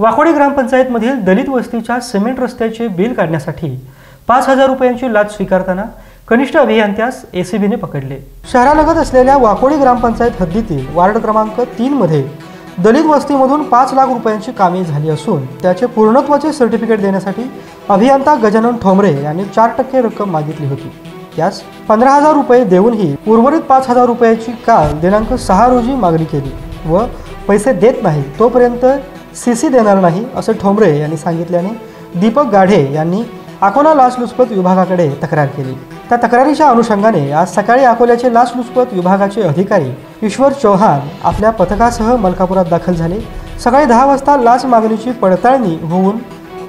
वाकोडी ग्रामपंचायतमधील दलित वस्तीच्या सिमेंट रस्त्याचे बिल काढण्यासाठी पाच हजार रुपयांची लाच स्वीकारताना कनिष्ठ अभियंत्यास एसीबीने पकडले. शहरालगत असलेल्या वाकोडी ग्रामपंचायत हद्दीतील वार्ड क्रमांक तीनमध्ये दलित वस्तीमधून पाच लाख रुपयांची कामे झाली असून त्याचे पूर्णत्वाचे सर्टिफिकेट देण्यासाठी अभियंता गजानन ठोंबरे यांनी चार टक्के रक्कम मागितली होती. त्यास पंधरा हजार रुपये देऊनही उर्वरित पाच हजार रुपयाची काल दिनांक सहा रोजी मागणी केली व पैसे देत नाही तोपर्यंत सी सी देणार नाही असे ठोंबरे यांनी सांगितल्याने दीपक गाढे यांनी अकोला लाचलुचपत विभागाकडे तक्रार केली. त्या तक्रारीच्या अनुषंगाने आज सकाळी अकोल्याचे लाचलुचपत विभागाचे अधिकारी ईश्वर चौहान आपल्या पथकासह मलकापुरात दाखल झाले. सकाळी दहा वाजता लाच मागणीची पडताळणी होऊन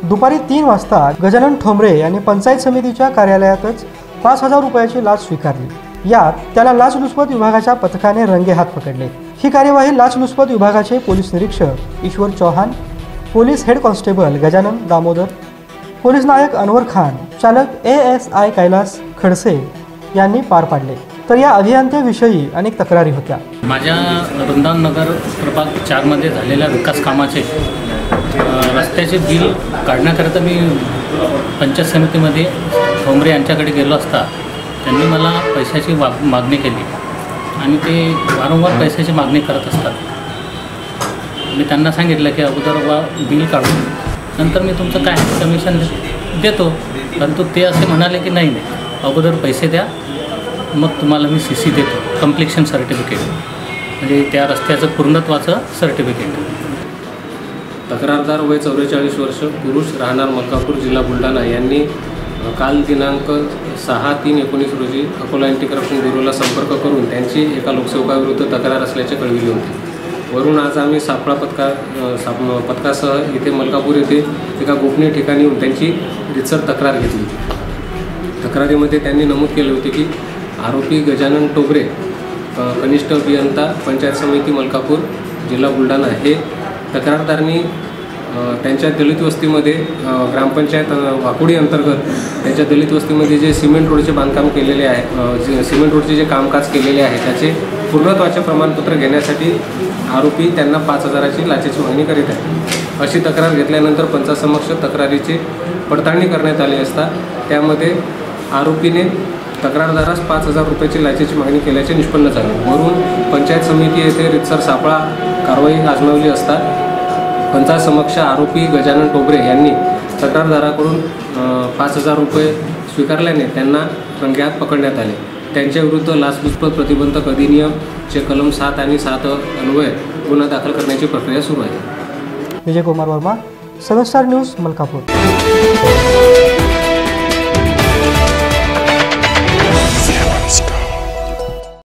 दुपारी तीन वाजता गजानन ठोंबरे यांनी पंचायत समितीच्या कार्यालयातच पाच हजार रुपयाची लाच स्वीकारली. यात त्याला लाचलुचपत विभागाच्या पथकाने रंगेहात पकडले. ही कार्यवाही लाचलुचपत विभागाचे पोलीस निरीक्षक Ishwar Chauhan police head constable Gajanan Damodar police नायक अनवर खान चालक A S I Kailas Khadse यांनी पार पाडले. तर या अभियंत्याविषयी अनेक तक्रारी होत्या. माझ्या वृंदावनगर प्रभाग चारमध्ये झालेल्या विकास कामाचे रस्त्याचे बिल काढण्याकरता मी पंचायत समितीमध्ये ठोंबरे यांच्याकडे गेलो असता त्यांनी मला पैशाची वा मागणी केली. आणि ते वारंवार पैशाची मागणी करत असतात. मी त्यांना सांगितलं की अगोदर बा बिल काढून नंतर मी तुमचं काय कमिशन देतो. परंतु ते असे म्हणाले की नाही नाही. अगोदर पैसे द्या. मग तुम्हाला मी सी सी देतो. Completion certificate. म्हणजे त्या रस्त्याचं पूर्णत्वाचं सर्टिफिकेट. तक्रारदार वय चौवेचाळीस वर्ष पुरुष राहणार मलकापूर जिल्हा बुलढाणा यांनी काल दिनांक सहा तीन एकोणीस रोजी अकोला अँटी करप्शन ब्युरोला संपर्क करून त्यांची एका लोकसेवकाविरुद्ध तक्रार असल्याचे कळविले होते वरून आज आम्ही सापळा पथका साप पथकासह इथे मलकापूर येथे एका गोपनीय ठिकाणी येऊन त्यांची रितसर तक्रार घेतली. तक्रारीमध्ये त्यांनी नमूद केले होते की आरोपी गजानन टोबरे कनिष्ठ अभियंता पंचायत समिती मलकापूर जिल्हा बुलढाणा हे तक्रारदारांनी त्यांच्या दलित वस्तीमध्ये ग्रामपंचायत वाकुडी वाकोडी अंतर्गत त्यांच्या दलित वस्तीमध्ये जे सिमेंट रोडचे बांधकाम केलेले आहे जे सिमेंट रोडचे जे कामकाज केलेले आहे त्याचे पूर्णत्वाचे प्रमाणपत्र घेण्यासाठी आरोपी त्यांना पाच हजाराची लाचेची मागणी करीत आहे अशी तक्रार घेतल्यानंतर पंचासमक्ष तक्रारीची पडताळणी करण्यात आली असता त्यामध्ये आरोपीने तक्रारदारास पाच हजार रुपयाची लाचेची मागणी केल्याचे निष्पन्न झाले. वरून पंचायत समिती येथे रितसर सापळा कारवाई आजमावली असता पंचासमक्ष आरोपी गजानन टोबरे यांनी तक्रारदाराकडून पाच हजार रुपये स्वीकारल्याने त्यांना रंग्यात पकडण्यात आले. त्यांच्याविरुद्ध लाचलुचपत प्रतिबंधक अधिनियमचे कलम सात आणि सात अन्वय गुन्हा दाखल करण्याची प्रक्रिया सुरू आहे. Vijay Kumar Verma seven news Malkapur.